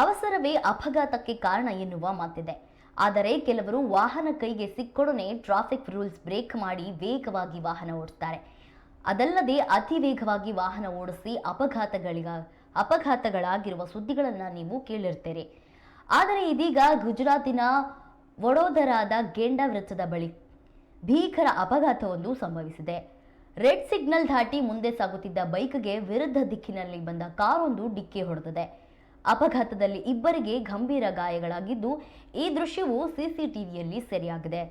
ಅವಸರವೇ ಅಪಘಾತಕ್ಕೆ ಕಾರಣ ಎನ್ನುವ ಮಾತಿದೆ. ಆದರೆ ಕೆಲವರು ವಾಹನ ಕೈಗೆ ಸಿಕ್ಕೊಡನೆ ಟ್ರಾಫಿಕ್ ರೂಲ್ಸ್ ಬ್ರೇಕ್ ಮಾಡಿ ವೇಗವಾಗಿ ವಾಹನ ಓಡಿಸ್ತಾರೆ. ಅದಲ್ಲದೆ ಅತಿ ವೇಗವಾಗಿ ವಾಹನ ಓಡಿಸಿ ಅಪಘಾತಗಳಿಗ, ಅಪಘಾತಗಳಾಗಿರುವ ಸುದ್ದಿಗಳನ್ನು ನೀವು ಕೇಳಿರ್ತೀರಿ. ಆದರೆ ಇದೀಗ ಗುಜರಾತಿನ ವಡೋದರಾದ ಗೆಂಡ ವೃತ್ತದ ಬಳಿ ಭೀಕರ ಅಪಘಾತವೊಂದು ಸಂಭವಿಸಿದೆ. ರೆಡ್ ಸಿಗ್ನಲ್ ದಾಟಿ ಮುಂದೆ ಸಾಗುತ್ತಿದ್ದ ಬೈಕ್ಗೆ ವಿರುದ್ಧ ದಿಕ್ಕಿನಲ್ಲಿ ಬಂದ ಕಾರೊಂದು ಡಿಕ್ಕಿ ಹೊಡೆದಿದೆ. ಅಪಘಾತದಲ್ಲಿ ಇಬ್ಬರಿಗೆ ಗಂಭೀರ ಗಾಯಗಳಾಗಿದ್ದು ಈ ದೃಶ್ಯವು ಸಿಸಿಟಿವಿಯಲ್ಲಿ ಸೆರೆಯಾಗಿದೆ.